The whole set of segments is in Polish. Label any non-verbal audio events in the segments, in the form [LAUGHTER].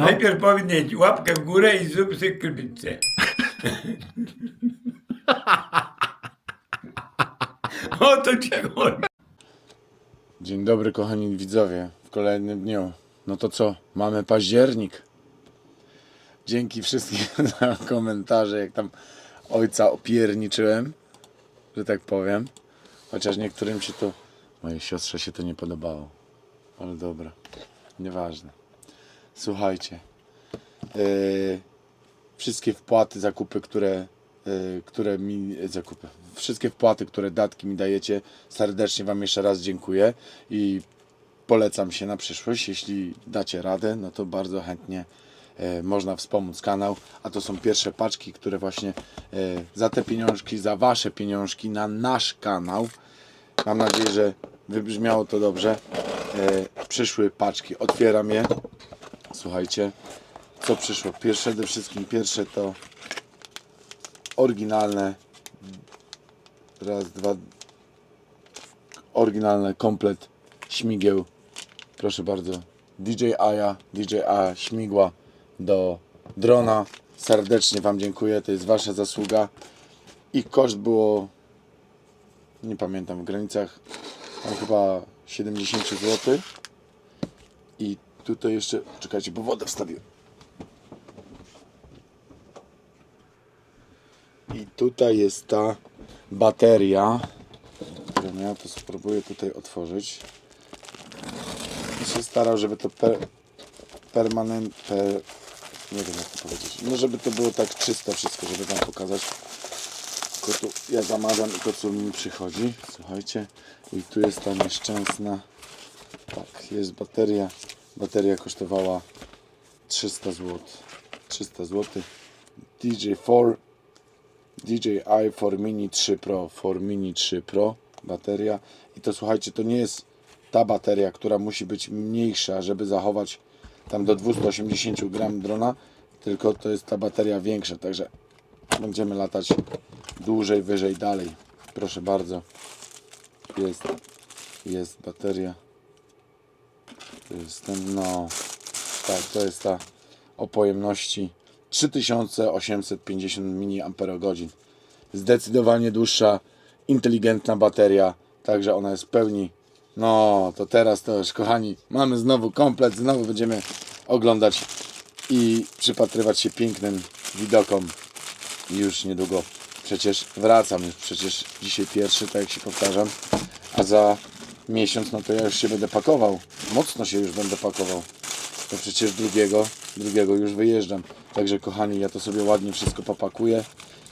No. Najpierw powinien łapkę w górę i zrób sobie krypicę. [LAUGHS] o to ci chodzi. Dzień dobry kochani widzowie w kolejnym dniu. No to co? Mamy październik. Dzięki wszystkim [LAUGHS] za komentarze, jak tam ojca opierniczyłem, że tak powiem. Chociaż niektórym się to, mojej siostrze się to nie podobało. Ale dobra, nieważne. Słuchajcie, yy, wszystkie wpłaty, zakupy, które, yy, które mi, zakupy, wszystkie wpłaty, które datki mi dajecie, serdecznie Wam jeszcze raz dziękuję i polecam się na przyszłość. Jeśli dacie radę, no to bardzo chętnie e, można wspomóc kanał. A to są pierwsze paczki, które właśnie za te pieniążki, za Wasze pieniążki na nasz kanał. Mam nadzieję, że wybrzmiało to dobrze. Przyszły paczki. Otwieram je. Słuchajcie, co przyszło? Pierwsze, przede wszystkim pierwsze to oryginalne. Raz, dwa. Oryginalny komplet śmigieł. Proszę bardzo. DJ Aya, DJ Aya śmigła do drona. Serdecznie Wam dziękuję. To jest Wasza zasługa. I koszt było, nie pamiętam, w granicach chyba 70 zł. I tutaj jeszcze, czekajcie, bo wodę wstawiłem. I tutaj jest ta bateria, którą ja to spróbuję tutaj otworzyć. I się starał, żeby to per, permanent, per, nie wiem jak to powiedzieć, no żeby to było tak czysto wszystko, żeby Wam pokazać. Tylko tu ja zamawiam i to co mi przychodzi, słuchajcie. I tu jest ta nieszczęsna, tak, jest bateria. Bateria kosztowała 300 zł. 300 zł. DJ4 DJI 4 Mini 3 Pro 4 Mini 3 Pro bateria i to słuchajcie to nie jest ta bateria, która musi być mniejsza, żeby zachować tam do 280 gram drona, tylko to jest ta bateria większa, także będziemy latać dłużej, wyżej, dalej. Proszę bardzo. Jest, jest bateria. To jest ten, no, tak, to jest ta o pojemności 3850 mAh. Zdecydowanie dłuższa, inteligentna bateria, także ona jest w pełni. No, to teraz to już, kochani, mamy znowu komplet, znowu będziemy oglądać i przypatrywać się pięknym widokom. Już niedługo przecież wracam, już przecież dzisiaj pierwszy, tak jak się powtarzam, a za miesiąc, no to ja już się będę pakował. Mocno się już będę pakował to przecież drugiego, drugiego już wyjeżdżam. Także kochani, ja to sobie ładnie wszystko popakuję,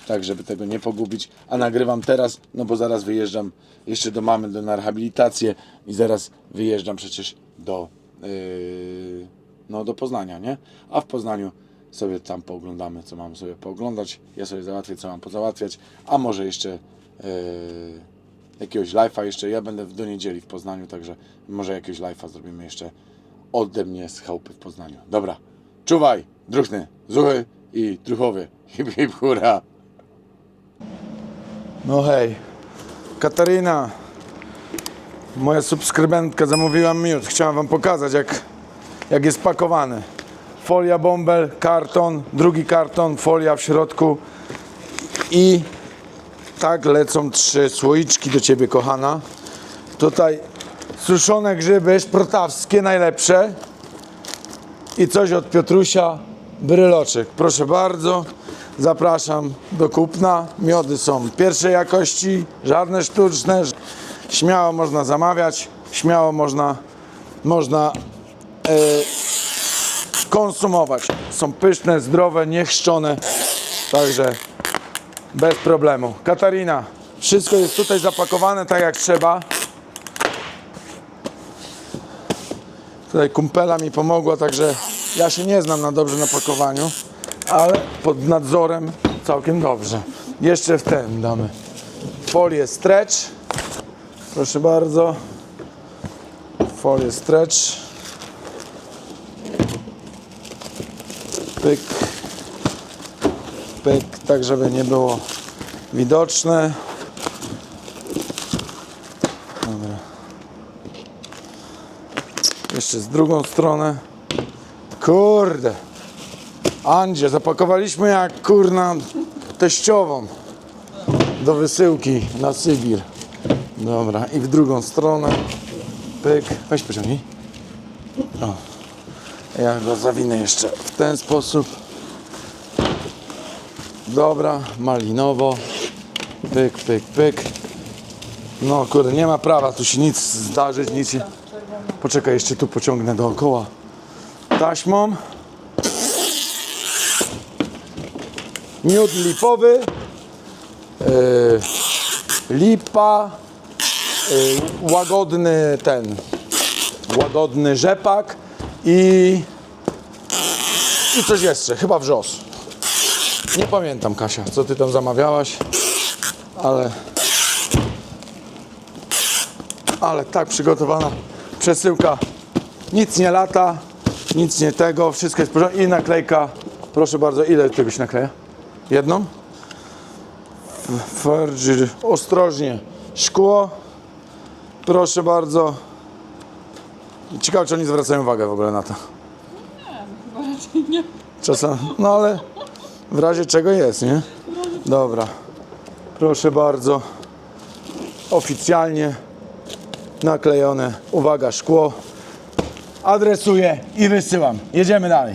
tak żeby tego nie pogubić. A nagrywam teraz, no bo zaraz wyjeżdżam jeszcze do mamy do, na rehabilitację i zaraz wyjeżdżam przecież do, yy, no do Poznania, nie? A w Poznaniu sobie tam pooglądamy, co mam sobie pooglądać. Ja sobie załatwię, co mam pozałatwiać, a może jeszcze yy, jakiegoś live'a jeszcze. Ja będę do niedzieli w Poznaniu, także może jakiegoś live'a zrobimy jeszcze ode mnie z chałupy w Poznaniu. Dobra, czuwaj, druchny, zuchy i druchowy. [LAUGHS] Hip hip hura. No hej, Katarina, moja subskrybentka zamówiła miód. Chciałam wam pokazać jak, jak jest pakowany. Folia bąbel, karton, drugi karton, folia w środku i tak lecą trzy słoiczki do ciebie kochana. Tutaj suszone grzyby szprotawskie najlepsze i coś od Piotrusia, bryloczek. Proszę bardzo, zapraszam do kupna. Miody są pierwszej jakości, żadne sztuczne. Śmiało można zamawiać, śmiało można, można e, konsumować. Są pyszne, zdrowe, niechrzczone, także bez problemu. Katarina, wszystko jest tutaj zapakowane tak jak trzeba. Tutaj kumpela mi pomogła, także ja się nie znam na dobrze na pakowaniu, ale pod nadzorem całkiem dobrze. Jeszcze w ten damy folię stretch. Proszę bardzo. Folię stretch. Pyk. Pyk, tak żeby nie było widoczne. Jeszcze z drugą stronę. Kurde. Andzie, zapakowaliśmy jak kurna teściową do wysyłki na Sybir. Dobra, i w drugą stronę. Pyk. Weź pociągnij. O. Ja go zawinę jeszcze w ten sposób. Dobra, malinowo. Pyk, pyk, pyk. No kurde, nie ma prawa tu się nic zdarzyć, nic. Poczekaj, jeszcze tu pociągnę dookoła taśmą. Miód lipowy. Yy, lipa. Yy, łagodny ten. Łagodny rzepak i... I coś jeszcze, chyba wrzos. Nie pamiętam Kasia, co ty tam zamawiałaś, ale... Ale tak przygotowana przesyłka. Nic nie lata, nic nie tego, wszystko jest porządku. I naklejka, proszę bardzo, ile tego się nakleja? Jedną? Fergir, ostrożnie. Szkło, proszę bardzo. Ciekawe, czy oni zwracają uwagę w ogóle na to. Czasem, no ale w razie czego jest, nie? Dobra. Proszę bardzo. Oficjalnie naklejone. Uwaga, szkło. Adresuję i wysyłam. Jedziemy dalej.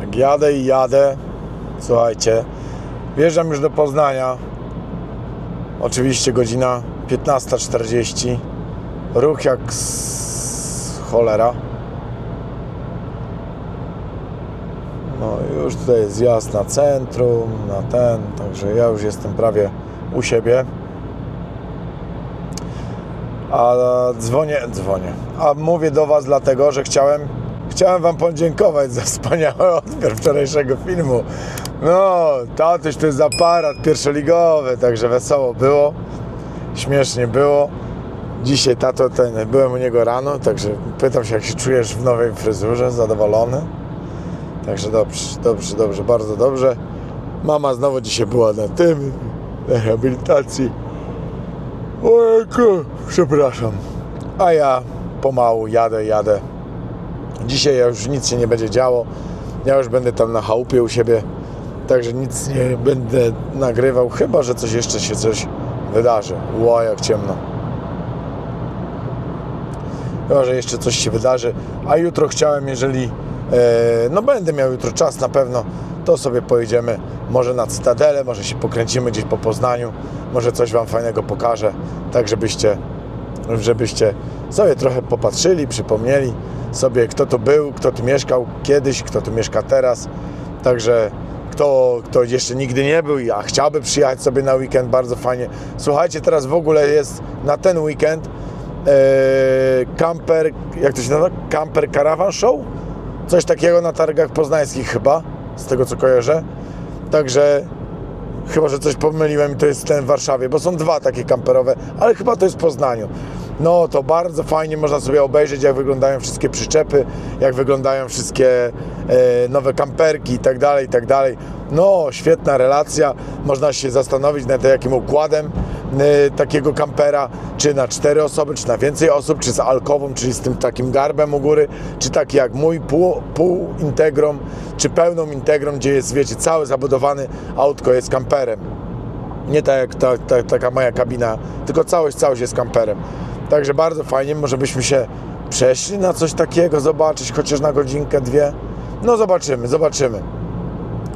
Jak jadę i jadę, słuchajcie, wjeżdżam już do Poznania. Oczywiście godzina 15.40. Ruch jak z cholera. No już tutaj jest zjazd na centrum, na ten, także ja już jestem prawie u siebie. A dzwonię, dzwonię. A mówię do Was dlatego, że chciałem, chciałem Wam podziękować za wspaniały odbiór wczorajszego filmu. No, tatuś to jest aparat pierwszoligowy, także wesoło było, śmiesznie było. Dzisiaj tato, ten, byłem u niego rano, także pytam się, jak się czujesz w nowej fryzurze, zadowolony? Także dobrze, dobrze, dobrze, bardzo dobrze. Mama znowu dzisiaj była na tym, na rehabilitacji. Ojku, przepraszam. A ja pomału jadę, jadę. Dzisiaj już nic się nie będzie działo. Ja już będę tam na chałupie u siebie. Także nic nie będę nagrywał, chyba że coś jeszcze się coś wydarzy. Ło, jak ciemno. Chyba, że jeszcze coś się wydarzy. A jutro chciałem, jeżeli no będę miał jutro czas na pewno, to sobie pojedziemy może na Cytadelę, może się pokręcimy gdzieś po Poznaniu, może coś Wam fajnego pokażę, tak żebyście, żebyście sobie trochę popatrzyli, przypomnieli sobie, kto tu był, kto tu mieszkał kiedyś, kto tu mieszka teraz. Także kto, kto jeszcze nigdy nie był, a chciałby przyjechać sobie na weekend, bardzo fajnie. Słuchajcie, teraz w ogóle jest na ten weekend e, camper, jak to się nazywa? Camper Caravan Show? Coś takiego na targach poznańskich chyba, z tego co kojarzę. Także chyba, że coś pomyliłem i to jest ten w Warszawie, bo są dwa takie kamperowe, ale chyba to jest w Poznaniu. No to bardzo fajnie można sobie obejrzeć, jak wyglądają wszystkie przyczepy, jak wyglądają wszystkie e, nowe kamperki i tak dalej, i tak dalej. No, świetna relacja. Można się zastanowić nad jakim układem takiego kampera, czy na cztery osoby, czy na więcej osób, czy z alkową, czyli z tym takim garbem u góry, czy taki jak mój, pół, pół integrom, czy pełną integrą, gdzie jest, wiecie, cały zabudowany autko jest kamperem. Nie tak jak ta, ta, taka moja kabina, tylko całość, całość jest kamperem. Także bardzo fajnie, może byśmy się przeszli na coś takiego, zobaczyć chociaż na godzinkę, dwie. No zobaczymy, zobaczymy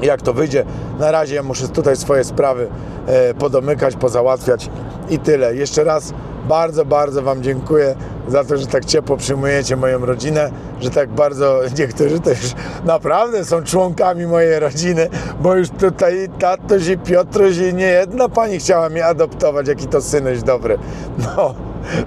jak to wyjdzie. Na razie ja muszę tutaj swoje sprawy e, podomykać, pozałatwiać i tyle. Jeszcze raz bardzo, bardzo Wam dziękuję za to, że tak ciepło przyjmujecie moją rodzinę, że tak bardzo [LAUGHS] niektórzy też naprawdę są członkami mojej rodziny, bo już tutaj tatoś i Piotruś i nie jedna pani chciała mnie adoptować, jaki to synuś dobry. [LAUGHS] No,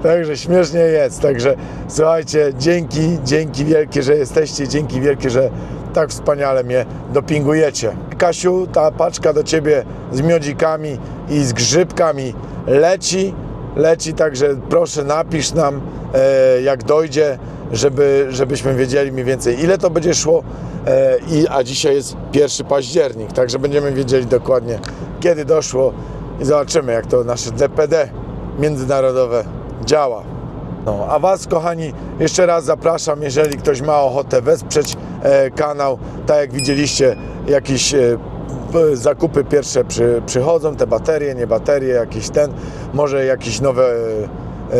także śmiesznie jest. Także słuchajcie, dzięki, dzięki wielkie, że jesteście, dzięki wielkie, że tak wspaniale mnie dopingujecie. Kasiu, ta paczka do Ciebie z miodzikami i z grzybkami leci, leci, także proszę napisz nam e, jak dojdzie, żeby, żebyśmy wiedzieli mniej więcej ile to będzie szło, e, i, a dzisiaj jest 1 październik, także będziemy wiedzieli dokładnie kiedy doszło i zobaczymy jak to nasze DPD międzynarodowe działa. No, a Was, kochani, jeszcze raz zapraszam, jeżeli ktoś ma ochotę wesprzeć kanał, tak jak widzieliście, jakieś e, zakupy pierwsze przy, przychodzą, te baterie, nie baterie, jakiś ten, może jakieś nowe, e,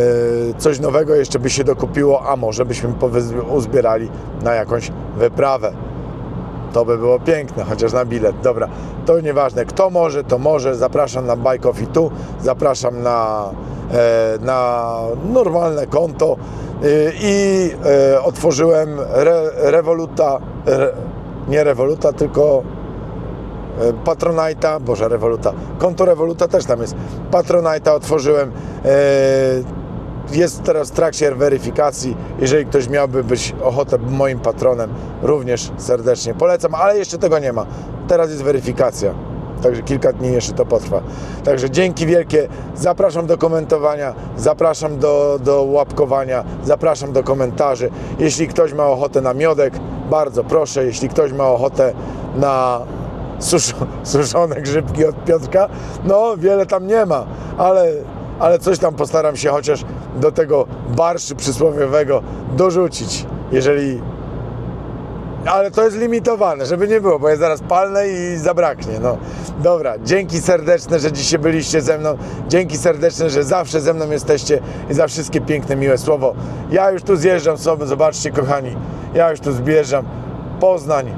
coś nowego jeszcze by się dokupiło, a może byśmy uzbierali na jakąś wyprawę. To by było piękne, chociaż na bilet. Dobra, to nieważne. Kto może, to może. Zapraszam na Bike Coffee tu. Zapraszam na, e, na normalne konto. E, I e, otworzyłem re, Revoluta, re, nie Revoluta, tylko Patronite'a, boże Revoluta, konto Revoluta też tam jest. Patronite'a otworzyłem. Jest teraz w trakcie weryfikacji. Jeżeli ktoś miałby być ochotę moim patronem, również serdecznie polecam, ale jeszcze tego nie ma. Teraz jest weryfikacja. Także kilka dni jeszcze to potrwa. Także dzięki wielkie. Zapraszam do komentowania, zapraszam do, do łapkowania, zapraszam do komentarzy. Jeśli ktoś ma ochotę na miodek, bardzo proszę. Jeśli ktoś ma ochotę na suszo, [LAUGHS] suszone grzybki od Piotrka, no wiele tam nie ma, ale, ale coś tam postaram się chociaż do tego barszczu przysłowiowego dorzucić, jeżeli ale to jest limitowane, żeby nie było, bo jest zaraz palne i zabraknie. No. Dobra, dzięki serdeczne, że dzisiaj byliście ze mną. Dzięki serdeczne, że zawsze ze mną jesteście i za wszystkie piękne, miłe słowo. Ja już tu zjeżdżam sobie, zobaczcie kochani, ja już tu zbierzam. Poznań,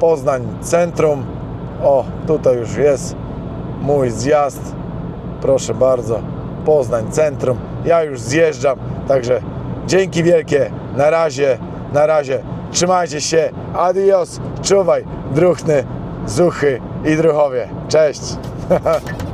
Poznań centrum. O, tutaj już jest mój zjazd. Proszę bardzo, Poznań centrum. Ja już zjeżdżam, także dzięki wielkie. Na razie, na razie. Trzymajcie się. Adios. Czuwaj, druchny, zuchy i druchowie. Cześć. [LAUGHS]